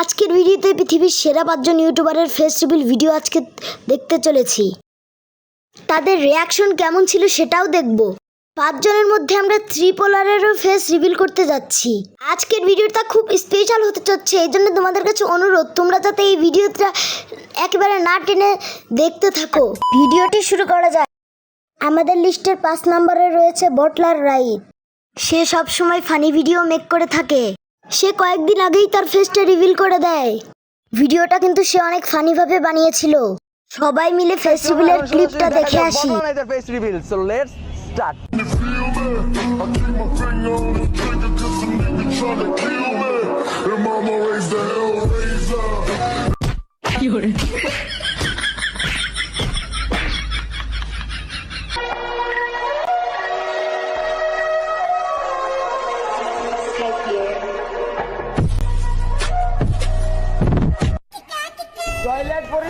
আজকের ভিডিওতে পৃথিবীর সেরা পাঁচজন ইউটিউবারের ফেস রিভিল ভিডিও আজকে দেখতে চলেছি। তাদের রিয়াকশন কেমন ছিল সেটাও দেখব। পাঁচজনের মধ্যে আমরা ত্রিপোলারেরও ফেস রিভিল করতে যাচ্ছি। আজকের ভিডিওটা খুব স্পেশাল হতে চলছে, এই জন্য তোমাদের কাছে অনুরোধ, তোমরা যাতে এই ভিডিওটা একেবারে না টেনে দেখতে থাকো। ভিডিওটি শুরু করা যায় আমাদের লিস্টের পাঁচ নম্বরে রয়েছে বটলার রাইট। সে সব সময় ফানি ভিডিও মেক করে থাকে। সে কয়েকদিন আগেই তার ফেসটা রিভিল করে দেয়। ভিডিওটা কিন্তু সে অনেক ফানি ভাবে বানিয়েছিল। সবাই মিলে ফেস রিভিলের ক্লিপটা দেখে আসি।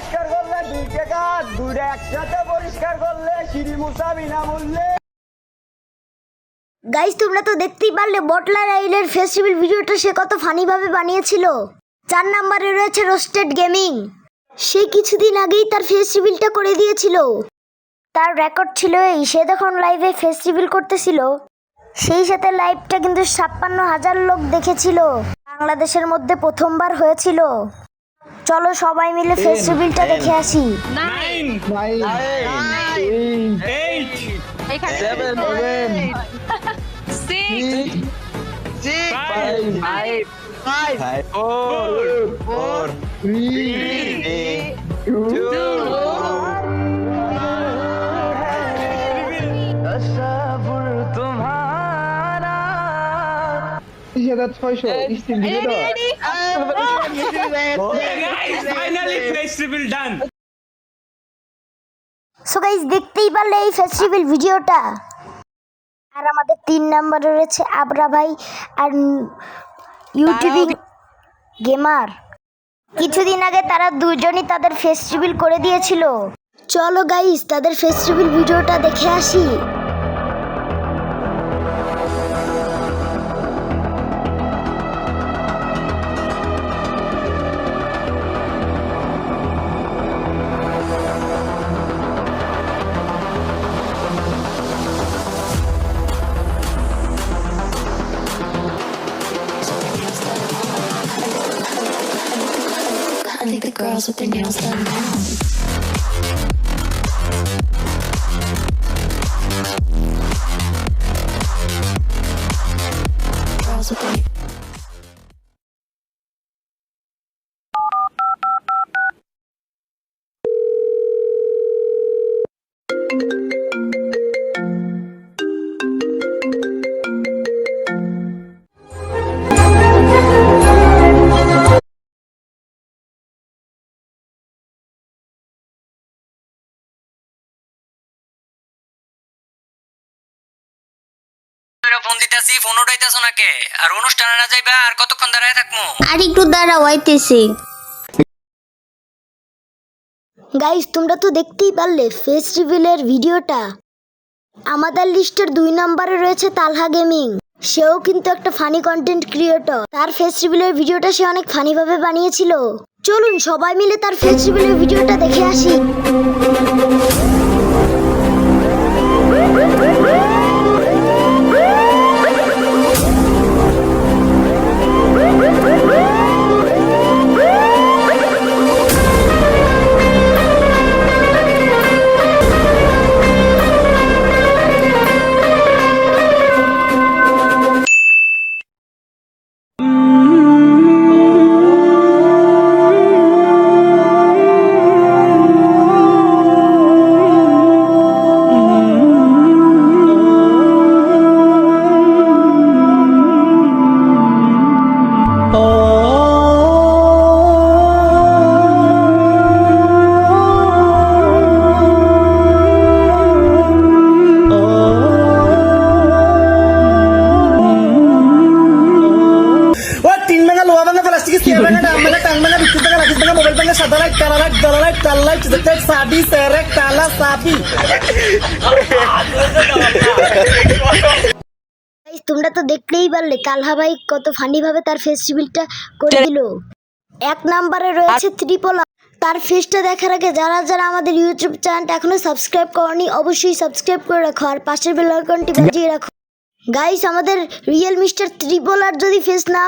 পরিষ্কার করলে দুই টাকা দুইটা একসাথে পরিষ্কার করলে সিঁড়ি মুসা বিনামূল্যে গাইস তোমরা তো দেখতেই পারলে বটলার আইলের ফেস্টিভ্যাল ভিডিওটা সে কত ফানি ভাবে বানিয়েছিল। চার নম্বরে রয়েছে রোস্টেড গেমিং সে কিছুদিন আগেই তার ফেস্টিভ্যালটা করে দিয়েছিল। তার রেকর্ড ছিল এই, সে যখন লাইভে ফেস্টিভ্যাল করতেছিল। সেই সাথে লাইভটা কিন্তু ছাপ্পান্ন হাজার লোক দেখেছিল। বাংলাদেশের মধ্যে প্রথমবার হয়েছিল। চলো সবাই মিলে ফেস্টিভ্যালটা দেখে আসি। নাইন নাইন এইট ছয়শো সো গাইস দেখতেই পারলে এই ফেস্টিভ্যাল ভিডিওটা। আর আমাদের তিন নম্বরে রয়েছে আবরা ভাই আর ইউটিউবিং গেমার কিছুদিন আগে তারা দুজনই তাদের ফেস্টিভ্যাল করে দিয়েছিল। চলো গাইস তাদের ফেস্টিভ্যাল ভিডিওটা দেখে আসি। miles, but their nails done down. Phone দিতেছি ফোন উঠাইতেছ না আর অনুষ্ঠানে না যাইবা আর কতক্ষণ দাঁড়ায় থাকমু? আর একটু দাঁড়াও আইতেছি। গাইস তোমরা তো দেখতেই পারলে ফেস রিভিলের ভিডিওটা। আমাদের লিস্টের দুই নম্বরে রয়েছে তালহা গেমিং। সেও কিন্তু একটা ফানি কন্টেন্ট ক্রিয়েটর তার ফেস রিভিলের ভিডিওটা সে অনেক ফানি ভাবে বানিয়েছিল। চলুন সবাই মিলে তার ফেস রিভিলের ভিডিওটা দেখে আসি। দলা লাইট কাল লাইট জেটেক সাবি সেরেক কালা সাবি তোমরা তো দেখতেই পারলে তালহা ভাই কত ফানি ভাবে তার ফেস্টিভ্যালটা করে দিল। এক নম্বরে রয়েছে ত্রিপলা। তার ফেসটা দেখার আগে যারা যারা আমাদের ইউটিউব চ্যানেলটা এখনও সাবস্ক্রাইব করনি অবশ্যই সাবস্ক্রাইব করে রাখো আর পাশের বেল আইকনটি বাজিয়ে রাখো। গাইস আমাদের রিয়েল মিস্টার ত্রিপোলার যদি ফেস না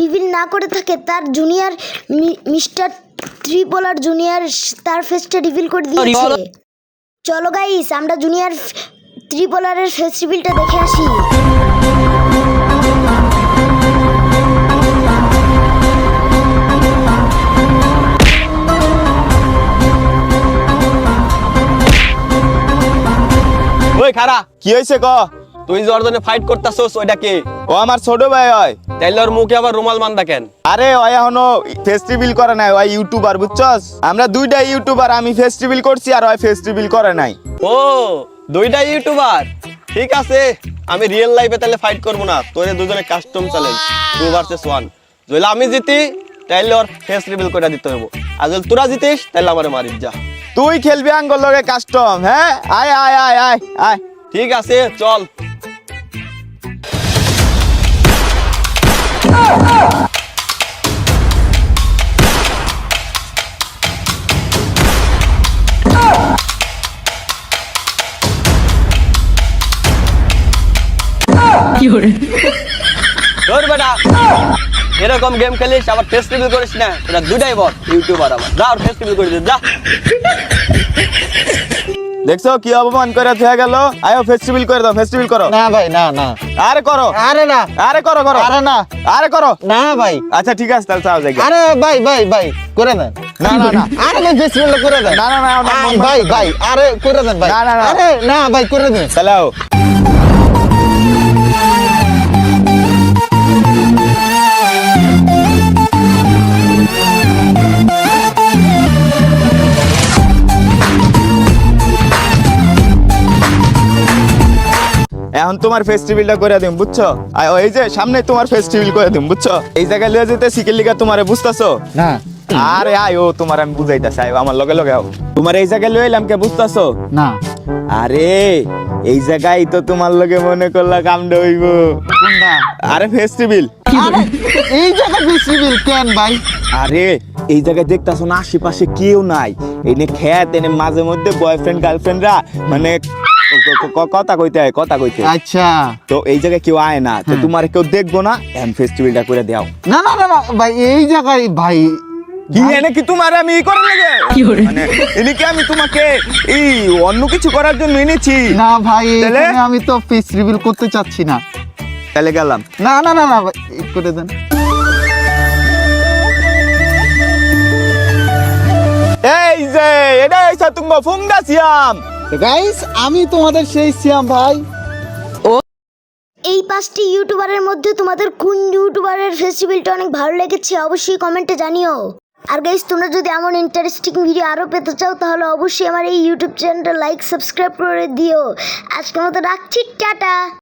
রিভিল না করে থাকে তার জুনিয়র মিস্টার ত্রিপোলার জুনিয়র তার ফেসটা রিভিল করে দিয়েছে। চলো গাইস আমরা জুনিয়র ত্রিপোলারের ফেস রিভিলটা দেখে আসি। ওই খারা কি হয়েছে ক? তুই যে ফাইট করতাছস ওইটা কে? ও আমার ছোট ভাই হয়। তাইলে ওর মুখে আবার রুমাল বান্ধা কেন? আরে ওই এখনও ফেস্টিভ্যাল করে নাই ওই ইউটিউবার বুঝছস? আমরা দুইটা ইউটিউবার আমি ফেস্টিভ্যাল করছি আর ওই ফেস্টিভ্যাল করে নাই। ও দুইটা ইউটিউবার ঠিক আছে আমি রিয়েল লাইফে তাহলে ফাইট করব না। তোরে দুজনে custom challenge two versus one যদি আমি জিতি তাইলে ওর ফেস রিভিল করে দিতে হবে আর যদি তোরা জিতিস তাহলে আমারে মারিস যা। তুই খেলবি আঙ্গল লগে কাস্টম হ্যাঁ? আয় আয় আয় আয় আয়। ঠিক আছে চল। ধর বেটা। এরকম গেম খেলিস আবার ফেস করিস না। এটা দুটাই বট ইউটিউবার আবার। যা ওর ফেস করে দে যা। দেখছ কি অপমান করে হয়ে গেল? আয়ো ফেস্টিভ্যাল করে দাও ফেস্টিভ্যাল করো। না ভাই না না। আরে করো। আরে না। আরে করো করো। আরে না। আরে করো। না ভাই। আচ্ছা ঠিক আছে তাহলে চাও যাই আরে ভাই ভাই ভাই করে দেন। না, না, না। আরে ভাই ফেস্টিভ্যাল করে দেন। না, না, না, না, আরে না, ভাই ভাই আরে করে দেন ভাই। না, না, না। আরে না ভাই করে দেন। তাহলে এখন তোমার ফেস্টিভ্যালটা করে দিম বুঝছ? আর এই যে সামনে তোমার ফেস্টিভ্যাল করে দিম বুঝছ? এই জায়গায় লিয়ে যেতে শিখের লিগা তোমারে বুঝতাছো? না। আরে আয় ও তোমার আমি বুঝাইতাছি আয় আমার লগে লগে আও। তোমার এই জায়গায় লয়ে এলাম কে বুঝতাছো? না। আরে এই জায়গায় তো তোমার লগে মনে করলা কামড়ে হইব। কোনটা? আরে ফেস্টিভ্যাল আরে এই জায়গা ফেস্টিভ্যাল কেন ভাই? আরে এই জায়গায় দেখতাছো না আশেপাশে কেউ নাই। এনে খেত এনে মাঝে মধ্যে বয়ফ্রেন্ড গার্লফ্রেন্ডরা মানে কথা কইতে হয় কথা কইতে আচ্ছা। তো এই জায়গায় কেউ আয় না তো তোমার কেউ দেখব না এম ফেস্টিভ্যালটা করে দাও। না না না না ভাই এই জায়গায় ভাই কি এনে কি তোমার আমি ই করে লাগে? মানে এনে কি আমি তোমাকে এই অন্য কিছু করার জন্য এনেছি? না ভাই এখানে আমি তো ফেস রিভিল করতে চাচ্ছি না। তাহলে গেলাম। না না না না ভাই করে দেন। এই যে এটা হইছে তুমি সিয়াম গাইস আমি তোমাদের সেই সিয়াম ভাই। এই পাঁচটি ইউটিউবারের মধ্যে তোমাদের কোন ইউটিউবারের ফেস্টিভ্যালটা অনেক ভালো লেগেছে অবশ্যই কমেন্টে জানিও। আর গাইস তোমরা যদি এমন ইন্টারেস্টিং ভিডিও আরও পেতে চাও, তাহলে অবশ্যই আমার এই ইউটিউব চ্যানেলটা লাইক সাবস্ক্রাইব করে দিও। আজকের মতো রাখছি, টাটা।